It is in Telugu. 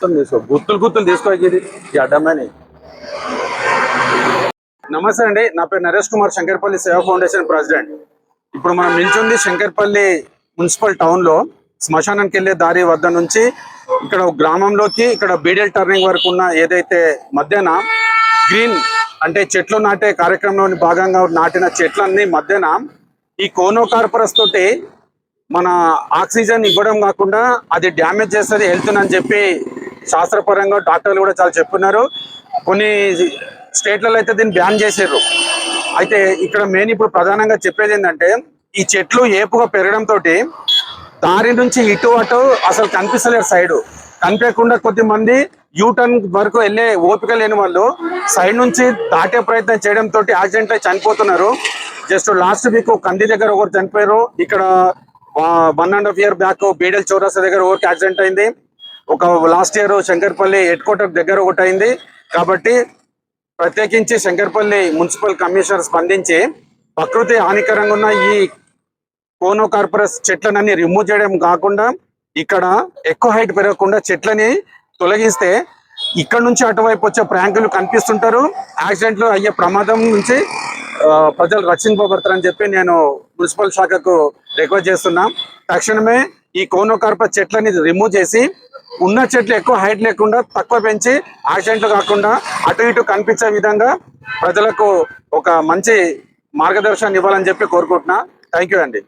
మొత్తం తీసుకో గుత్తులు గుత్తులు తీసుకో ఈ అడ్డమని నమస్తే అండి నా పేరు నరేష్ కుమార్ శంకర్పల్లి సేవా ఫౌండేషన్ ప్రెసిడెంట్. ఇప్పుడు మనం నిల్చుంది శంకర్పల్లి మున్సిపల్ టౌన్లో శ్మశానానికి వెళ్ళే దారి వద్ద నుంచి ఇక్కడ గ్రామంలోకి ఇక్కడ బీడెల్ టర్నింగ్ వరకు ఉన్న ఏదైతే మధ్యన గ్రీన్ అంటే చెట్లు నాటే కార్యక్రమంలోని భాగంగా నాటిన చెట్లన్నీ మధ్యన ఈ కోనో కార్పరస్ తోటి మన ఆక్సిజన్ ఇవ్వడం కాకుండా అది డ్యామేజ్ చేస్తుంది హెల్త్ అని చెప్పి శాస్త్రపరంగా డాక్టర్లు కూడా చాలా చెప్తున్నారు కొన్ని స్టేట్లలో అయితే దీన్ని బ్యాన్ చేసారు అయితే ఇక్కడ మెయిన్ ఇప్పుడు ప్రధానంగా చెప్పేది ఏంటంటే ఈ చెట్లు ఏపుగా పెరగడం తోటి దారి నుంచి ఇటు అటు అసలు కనిపిస్తలేరు సైడ్. కనిపించకుండా కొద్ది మంది యూటర్న్ వరకు వెళ్ళే ఓపిక లేని వాళ్ళు సైడ్ నుంచి దాటే ప్రయత్నం చేయడం తోటి యాక్సిడెంట్ అయి చనిపోతున్నారు. జస్ట్ లాస్ట్ వీక్ కంది దగ్గర ఒకరు చనిపోయారు. ఇక్కడ one and half year back బీడెల్ చౌరాస దగ్గర ఒకరికి యాక్సిడెంట్ అయింది. ఒక last year Shankarpalli head quarter దగ్గర ఒకటి అయింది కాబట్టి ప్రత్యేకించి శంకర్పల్లి మున్సిపల్ కమిషనర్ స్పందించి ప్రకృతి హానికరంగా ఉన్న ఈ కోనో కార్పరస్ చెట్లనన్నీ రిమూవ్ చేయడం కాకుండా ఇక్కడ ఎక్కువ హైట్ పెరగకుండా చెట్లని తొలగిస్తే ఇక్కడ నుంచి అటువైపు వచ్చే ప్రాంకులు కనిపిస్తుంటారు. యాక్సిడెంట్లు అయ్యే ప్రమాదం నుంచి ప్రజలు రక్షింపబడతారని చెప్పి నేను మున్సిపల్ శాఖకు రిక్వెస్ట్ చేస్తున్నా. తక్షణమే ఈ కోనో కార్పస్ చెట్లని రిమూవ్ చేసి ఉన్న చెట్లు ఎక్కువ హైట్ లేకుండా తక్కువ పెంచి యాక్సిడెంట్లు కాకుండా అటు ఇటు కనిపించే విధంగా ప్రజలకు ఒక మంచి మార్గదర్శనం ఇవ్వాలని చెప్పి కోరుకుంటున్నా. థ్యాంక్ యూ అండి.